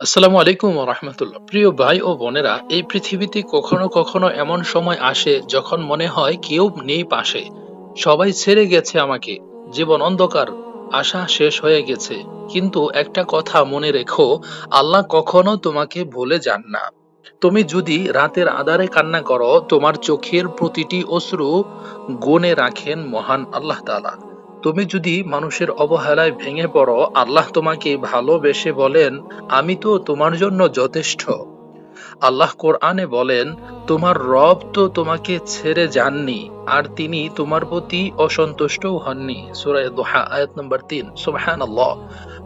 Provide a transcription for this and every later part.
আসসালামু আলাইকুম রহমতুল্লাহ। প্রিয় ভাই ও বোনেরা, এই পৃথিবীতে কখনো কখনো এমন সময় আসে যখন মনে হয় কেউ নেই পাশে। সবাই ছেড়ে গেছে আমাকে। জীবন অন্ধকার, আশা শেষ হয়ে গেছে। কিন্তু একটা কথা মনে রেখো, আল্লাহ কখনো তোমাকে ভুলে যান না। তুমি যদি রাতের আধারে কান্না করো, তোমার চোখের প্রতিটি অশ্রু গুণে রাখেন মহান আল্লাহ তাআলা। তুমি যদি মানুষের অবহেলায় ভেঙে পড়ো, আল্লাহ তোমাকে ভালোবেসে বলেন, আমি তো তোমার জন্য যথেষ্ট। আল্লাহ কোরআনে বলেন, তোমার রব তো তোমাকে ছেড়ে যাননি, আর তিনি তোমার প্রতি অসন্তুষ্টও হননি। সূরা দোহা, আয়াত নম্বর তিন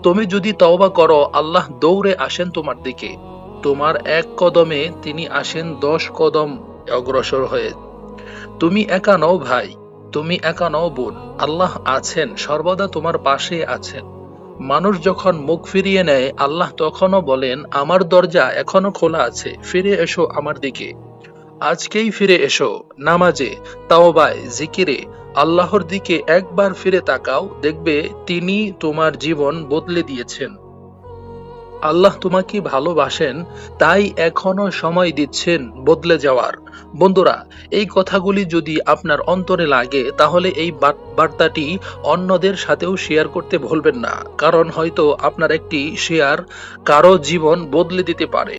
তুমি যদি তওবা করো, আল্লাহ দৌড়ে আসেন তোমার দিকে। তোমার এক কদমে তিনি আসেন দশ কদম অগ্রসর হয়ে। তুমি একা নও ভাই তুমি একা নও বোন, আল্লাহ আছেন, সর্বদা তোমার পাশে আছেন। মানুষ যখন মুখ ফিরিয়ে নেয়, আল্লাহ তখনও বলেন, আমার দরজা এখনও খোলা আছে, ফিরে এসো আমার দিকে। আজকেই ফিরে এসো, নামাজে, তাওবায়, জিকিরে। আল্লাহর দিকে একবার ফিরে তাকাও, দেখবে তিনি তোমার জীবন বদলে দিয়েছেন। আল্লাহ তোমাকে ভালোবাসেন, তাই এখনও সময় দিচ্ছেন বদলে যাওয়ার। বন্ধুরা, এই কথাগুলি যদি আপনার অন্তরে লাগে, তাহলে এই বার্তাটি অন্যদের সাথেও শেয়ার করতে ভুলবেন না, কারণ হয়তো আপনার একটি শেয়ার কারও জীবন বদলে দিতে পারে।